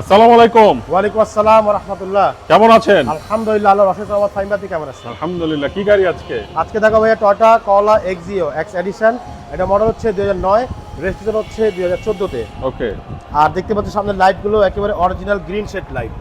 আসসালামু আলাইকুম। ওয়ালাইকুম আসসালাম রহমতুল্লাহ কেমন আছেন? আলহামদুলিল্লাহ ফাইমাতি কেমন আলহামদুলিল্লাহ কি গাড়ি আজকে? আজকে দেখো ভাইয়া Toyota Corolla Axio X edition এটা মডেল হচ্ছে রেজিস্ট্রেশন হচ্ছে দুই হাজার চোদ্দোতে। ওকে। আর দেখতে সামনে লাইটগুলো একেবারে অরিজিনাল গ্রিন শেড লাইট।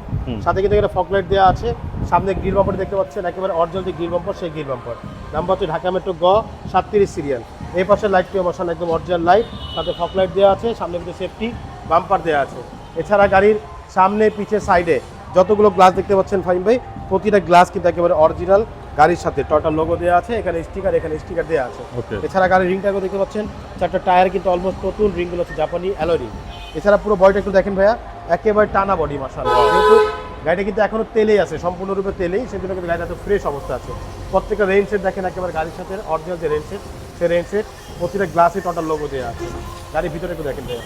সাথে কিন্তু এখানে ফক লাইট দেওয়া আছে। সামনে গ্রিল বাম্পার দেখতে পাচ্ছেন একেবারে অরিজিনাল যে গ্রিল বাম্পার সেই গ্রিল বাম্পার নাম্বার হচ্ছে ঢাকা মেট্রো গ সাতত্রিশ সিরিয়াল এই পাশে লাইটটি মশান একদম অরিজিনাল লাইট সাথে ফক লাইট দেওয়া আছে সামনে কিন্তু সেফটি বাম্পার দেওয়া আছে। এছাড়া গাড়ির সামনে পিছে সাইডে যতগুলো গ্লাস দেখতে পাচ্ছেন ফাইম ভাই প্রতিটা গ্লাস কিন্তু একেবারে অরিজিনাল গাড়ির সাথে। টয়টা লোগো দেওয়া আছে এখানে স্টিকার এখানে স্টিকার দেওয়া আছে। এছাড়া গাড়ির রিংটাকেও দেখতে পাচ্ছেন চারটা টায়ার কিন্তু অলমোস্ট নতুন রিংগুলো হচ্ছে জাপানি অ্যালো রিং এছাড়া পুরো বডিটা একটু দেখেন ভাইয়া একেবারে টানা বডি মাসাল্লাহ যেহেতু গাড়িটা কিন্তু এখনও তেলেই আছে সম্পূর্ণরূপে তেলেই সেজন্য কিন্তু গাড়িটা এত ফ্রেশ অবস্থা আছে। প্রত্যেকটা রেন সেট দেখেন একেবারে গাড়ির সাথে অরিজিনাল যে রেন সেট সেই রেন সেট প্রতিটা গ্লাসে টোটাল লোগো দেওয়া আছে। গাড়ির ভিতরে একটু দেখেন ভাইয়া।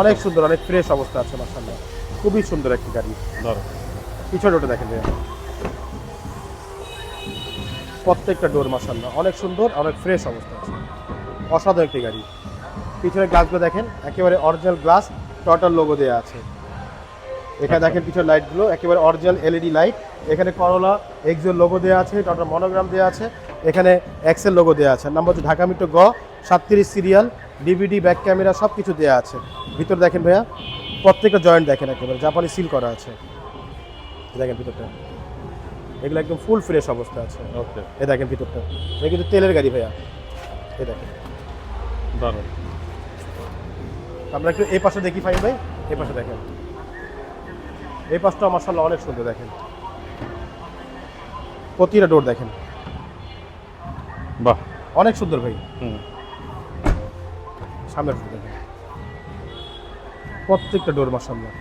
অনেক সুন্দর অনেক ফ্রেশ অবস্থা আছে মাসাল্লাহ খুবই সুন্দর একটি গাড়ি। ধরো পিছনে ওটা দেখেন ভাইয়া। প্রত্যেকটা ডোর মাসাল্লাহ অনেক সুন্দর অনেক ফ্রেশ অবস্থা আছে। অসাধারণ একটি গাড়ি। পিছনের গ্লাসগুলো দেখেন একেবারে অরিজিনাল গ্লাস টোটাল লোগো দেওয়া আছে। এখানে দেখেন পিছনের লাইটগুলো একেবারে অরিজিনাল এলইডি লাইট এখানে করলা এক্সেল লোগো দেওয়া আছে টোটাল মনোগ্রাম দেওয়া আছে। এখানে এক্সেল লোগো দেওয়া আছে। নাম্বার হচ্ছে ঢাকা মিট্রো গ সাতত্রিশ সিরিয়াল ডিভিডি ব্যাক ক্যামেরা সব কিছু দেওয়া আছে। ভিতর দেখেন ভাইয়া প্রত্যেকটা জয়েন্ট দেখেন একেবারে জাপানি সিল করা আছে। দেখেন ভিতরটা। এগুলো একদম ফুল ফ্রেশ অবস্থা আছে। ওকে এ দেখেন ভিতরটা। এটা কিন্তু তেলের গাড়ি ভাইয়া। এ দেখেন। ধরো আমরা একটু এই পাশে দেখি ফাইন ভাই। এই পাশে দেখেন। এই পাশটা মার্শাল্লাহ অনেক সুন্দর দেখেন। প্রতিটা ডোর দেখেন। বাহ। অনেক সুন্দর ভাই। হুম। সামনের দেখেন প্রত্যেকটা ডোর মার্শাল্লাহ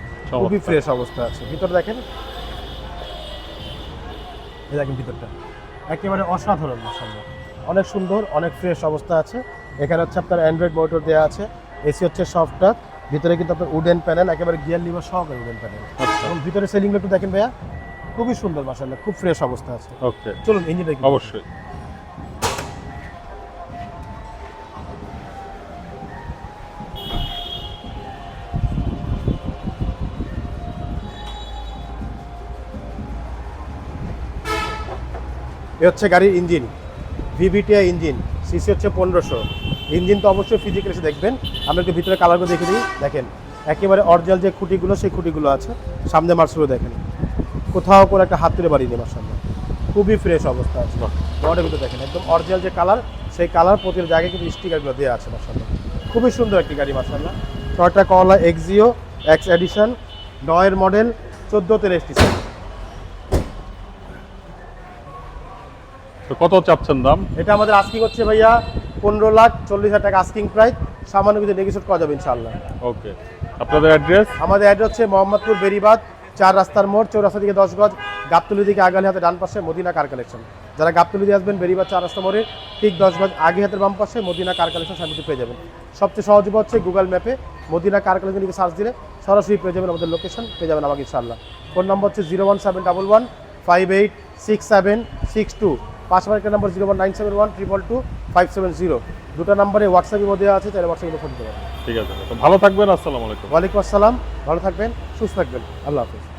খুবই। ফ্রেশ অবস্থা আছে। ভিতরে দেখেন? এই দেখেন ভিতরটা। একেবারে অসাধারণ মার্শাল্লাহ অনেক সুন্দর অনেক ফ্রেশ অবস্থা আছে। এখানে হচ্ছে আপনার অ্যান্ড্রয়েড মোটর দেওয়া আছে। এসি হচ্ছে সফটওয়্যার। ভিতরে কিন্তু আপনার উডেন প্যানেল একেবারে গিয়ার লিভার সহকারে উডেন প্যানেল আচ্ছা। এবং ভিতরে সেলিংটা একটু দেখেন ভাইয়া। খুবই সুন্দর মার্শাল্লাহ খুব ফ্রেশ অবস্থা আছে। ওকে চলুন ইঞ্জিনটা অবশ্যই। এ হচ্ছে গাড়ির ইঞ্জিন ভিভিটিআই ইঞ্জিন সিসি হচ্ছে পনেরোশো। ইঞ্জিন তো অবশ্যই ফিজিক্যাল এসে দেখবেন। আমরা একটু ভিতরে কালারগুলো দেখে দিই। দেখেন, একেবারে অরিজিনাল যে খুঁটিগুলো, সেই খুঁটিগুলো আছে। সামনে মার্সগুলো দেখেন। কোথাও করে একটা হাত তুলে বাড়িয়ে দেওয়ার সামনে খুবই ফ্রেশ অবস্থা আছে। বডির ভিতরে দেখেন, একদম অরিজিনাল যে কালার সেই কালার প্রতিটা জায়গায় কিন্তু স্টিকারগুলো দেওয়া আছে মার্শাল্লাহ খুবই সুন্দর একটি গাড়ি মার্শাল্লাহ ছয়টা কলা এক্সিও এক্স এডিশন নয়ের মডেল চোদ্দ চোদ্দোতে রেজিস্ট্রেশন তো কত চাচ্ছেন দাম? এটা আমাদের আস্কিং হচ্ছে ভাইয়া পনেরো লাখ চল্লিশ হাজার টাকা আস্কিং প্রাইস সামান্য কিছু নেগোসিয়েট করা যাবে ইনশাল্লাহ ওকে আপনাদের অ্যাড্রেস আমাদের অ্যাড্রেস হচ্ছে মোহাম্মদপুর বেরিবাদ চার রাস্তার মোড় চৌরাস্তা থেকে দশ গজ গাবতলি দিকে আগালি হাতে ডান পাশে মদিনা কার কালেকশন যারা গাবতলি দিয়ে আসবেন বেরিবাদ চার রাস্তা মোড়ে ঠিক দশ গজ আগে হাতের বাম পাশে মদিনা কার কালেকশন সামনে পেয়ে যাবেন। সবচেয়ে সহজ উপায় হচ্ছে গুগল ম্যাপে মদিনা কার কালেকশন লিখে সার্চ দিলে সরাসরি পেয়ে যাবেন আমাদের লোকেশন পেয়ে যাবেন আমাকে ইনশাল্লাহ ফোন নম্বর হচ্ছে zero one seven double one five eight six seven six two পাঁচ মার্কের number zero one nine seven one triple two five seven zero দুটো নাম্বারে হোয়াটসঅ্যাপের মধ্যে আছে তাহলে হোয়াটসঅ্যাপে ফোন করবেন। ঠিক আছে। তো ভালো থাকবেন আসসালামু আলাইকুম। ওয়ালাইকুম আসসালাম। ভালো থাকবেন সুস্থ থাকবেন। আল্লাহ হাফিজ।